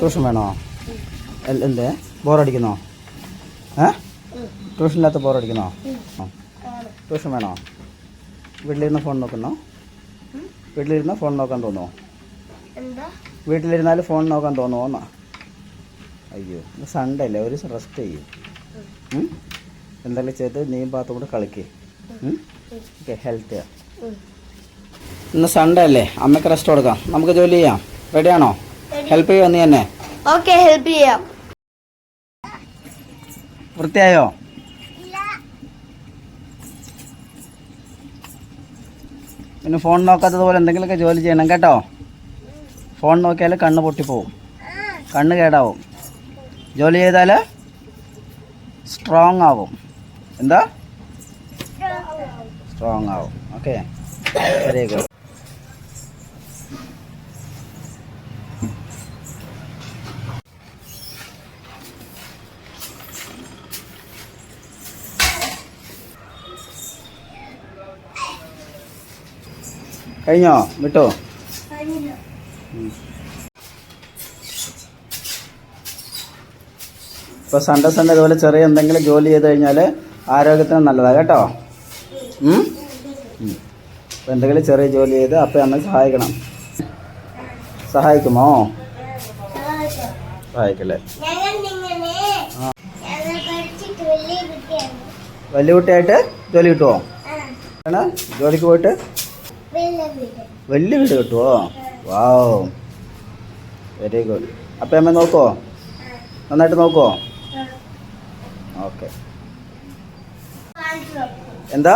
Tuition വേണോ? എന്ത്? ബോറടിക്കുന്നോ ഏ? ട്യൂഷനില്ലാത്ത ബോറടിക്കുന്നോ ആ. ട്യൂഷൻ വേണോ? വീട്ടിലിരുന്ന് ഫോൺ നോക്കുന്നോ വീട്ടിലിരുന്ന് ഫോൺ നോക്കാൻ തോന്നുമോ വീട്ടിലിരുന്നാൽ ഫോൺ നോക്കാൻ തോന്നുമോ എന്നാ? അയ്യോ ഇന്ന് സൺഡേ അല്ലേ? ഒരു റെസ്റ്റ് ചെയ്യും? എന്തെങ്കിലും ചെയ്ത് നീ ഭാഗത്തും കൂടെ കളിക്ക്. ഓക്കെ ഹെൽത്ത് ഇന്ന് സൺഡേ അല്ലേ? അമ്മയ്ക്ക് റെസ്റ്റ് കൊടുക്കാം. നമുക്ക് ജോലി ചെയ്യാം. റെഡിയാണോ ഹെൽപ്പ് ചെയ്യോ നീ എന്നെ. ഓക്കെ ഹെൽപ്പ് ചെയ്യാം. വൃത്തിയായോ? പിന്നെ ഫോൺ നോക്കാത്തതുപോലെ എന്തെങ്കിലുമൊക്കെ ജോലി ചെയ്യണം കേട്ടോ. ഫോൺ നോക്കിയാൽ കണ്ണ് പൊട്ടിപ്പോവും. കണ്ണ് കേടാവും. ജോലി ചെയ്താൽ സ്ട്രോങ് ആവും. എന്താ? സ്ട്രോങ് ആവും. ഓക്കെ വെരി ഗുഡ് കഴിഞ്ഞോ? വിട്ടോ? ഇപ്പോൾ സൺഡേ സൺഡേ ഇതുപോലെ ചെറിയ എന്തെങ്കിലും ജോലി ചെയ്ത് കഴിഞ്ഞാൽ ആരോഗ്യത്തിന് നല്ലതാണ് കേട്ടോ. അപ്പോൾ എന്തെങ്കിലും ചെറിയ ജോലി ചെയ്ത് അപ്പം അമ്മ സഹായിക്കണം. സഹായിക്കുമോ? സഹായിക്കല്ലേ? വലിയ കുട്ടിയായിട്ട് ജോലി കിട്ടുമോ ആണ്. ജോലിക്ക് പോയിട്ട്? വലിയ വീട് കിട്ടുമോ വാവ്. വെരി ഗുഡ് അപ്പം അമ്മ നോക്കോ? നന്നായിട്ട് നോക്കോ? ഓക്കെ എന്താ?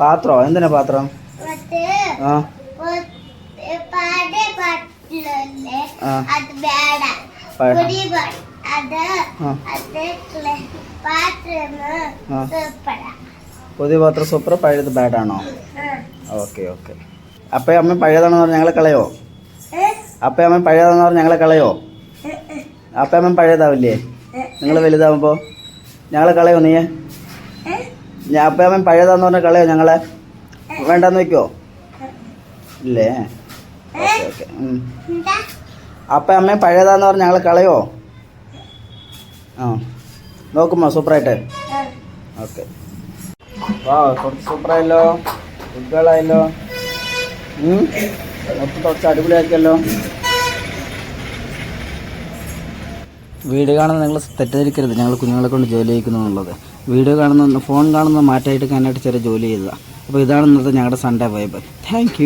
പാത്രം? എന്തിനാ പാത്രം? ആ. അത് പാത്രം പുതിയ പാത്രം സൂപ്പർ പഴയത് ആണോ? ഓക്കെ ഓക്കെ അപ്പം അമ്മ പഴയതാണെന്ന് പറഞ്ഞാൽ ഞങ്ങളെ കളയോ? അപ്പം അമ്മ പഴയതാണെന്ന് പറഞ്ഞാൽ ഞങ്ങളെ കളയോ? അപ്പം അമ്മ പഴയതാവില്ലേ? നിങ്ങൾ വലുതാവുമ്പോൾ ഞങ്ങളെ കളയോ നീയെ? ഞാൻ അപ്പം അമ്മ പഴയതാന്ന് പറഞ്ഞാൽ കളയോ ഞങ്ങളെ? വേണ്ടെന്ന് വെക്കോ? ഇല്ലേ? ഓക്കെ ഓക്കെ അപ്പം അമ്മ പഴയതാന്ന് പറഞ്ഞാൽ ഞങ്ങളെ കളയോ? ആ. നോക്കുമോ സൂപ്പറായിട്ട്? ഓക്കെ വാ കുറച്ച് സൂപ്പറായല്ലോ. ഫുഡുകളായല്ലോ മൊത്തം കുറച്ച് അടിപൊളിയാക്കിയല്ലോ. വീഡിയോ കാണുന്ന നിങ്ങൾ തെറ്റിദ്ധരിക്കരുത്. ഞങ്ങൾ കുഞ്ഞുങ്ങളെ കൊണ്ട് ജോലി ചെയ്യിക്കുന്നു എന്നുള്ളത് വീഡിയോ കാണുന്ന ഫോൺ കാണുന്ന മാറ്റായിട്ട് കാണാനായിട്ട് ചെറിയ ജോലി ചെയ്തതാണ് അപ്പോൾ ഇതാണ് ഇന്നത്തെ ഞങ്ങളുടെ സൺഡേ വൈബ് താങ്ക്